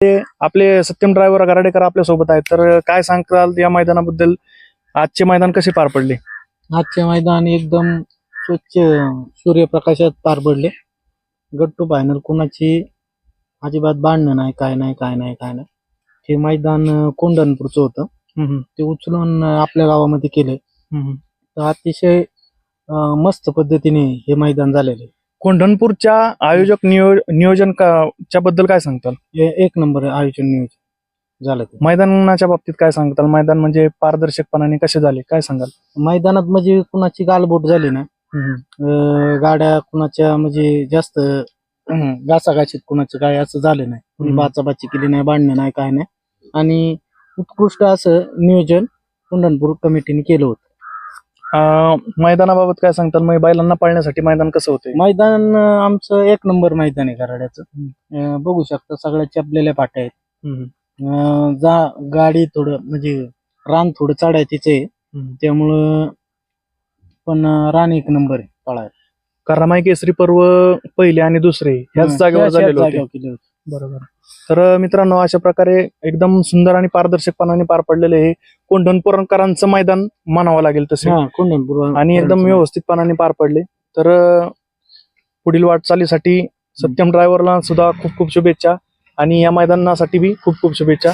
ते आपले सत्यम ड्रायव्हर गराडेकर आपल्यासोबत आहेत. तर काय सांगताल या मैदानाबद्दल? आजचे मैदान कसे पार पडले? आजचे मैदान एकदम स्वच्छ सूर्यप्रकाशात पार पडले. गट्टू फायनल कुणाची अजिबात भांडणं नाही काय नाही काय नाही काय नाही. हे मैदान कोंढणपूरचं होतं. ते उचलून आपल्या गावामध्ये केले. तर अतिशय मस्त पद्धतीने हे मैदान झालेले कोंढणपूरच्या आयोजक नियो नियोजन का- च्या बद्दल काय सांगताल? हे एक नंबर आयोजन नियोजन. झालं ते. मैदानाच्या बाबतीत काय सांगताल? मैदान म्हणजे पारदर्शकपणाने कसे झाले? काय सांगाल? मैदानात म्हणजे कुणाची गालबोट झाली ना अं, गाड्या कुणाच्या म्हणजे जास्त अं, घासाघाशीत कुणाचं काय असं झालं नाही. कुणी हम्म. बाचाबाची केली नाही भांडणं नाही काय नाही. आणि उत्कृष्ट असं नियोजन कुंडणपूर कमिटीने केलं होतं. मैदानाबाबत काय सांगताल? मग बैलांना पाळण्यासाठी मैदान कसं होते मैदान आमचं एक नंबर मैदान आहे कराड्याचं बघू शकता सगळ्या चपलेल्या पाट्या आहेत. जा गाडी थोडं म्हणजे रान थोडं चढायचीच आहे. त्यामुळं पण रान एक नंबर आहे पळायला. करामाई केसरी पर्व पहिले आणि दुसरे ह्याच जागेवर झालेले बरोबर. तर मित्रांनो अशा प्रकारे एकदम सुंदर आणि पारदर्शकपणाने पार पडलेले हे कोंढणपूरकरांचं मैदान मानावं लागेल तसे. कुंडणपूर आणि एकदम व्यवस्थितपणाने पार पडले. तर पुढील वाटचालीसाठी सत्यम ड्रायव्हरला सुद्धा खूप खूप शुभेच्छा आणि या मैदानासाठी बी खूप खूप शुभेच्छा.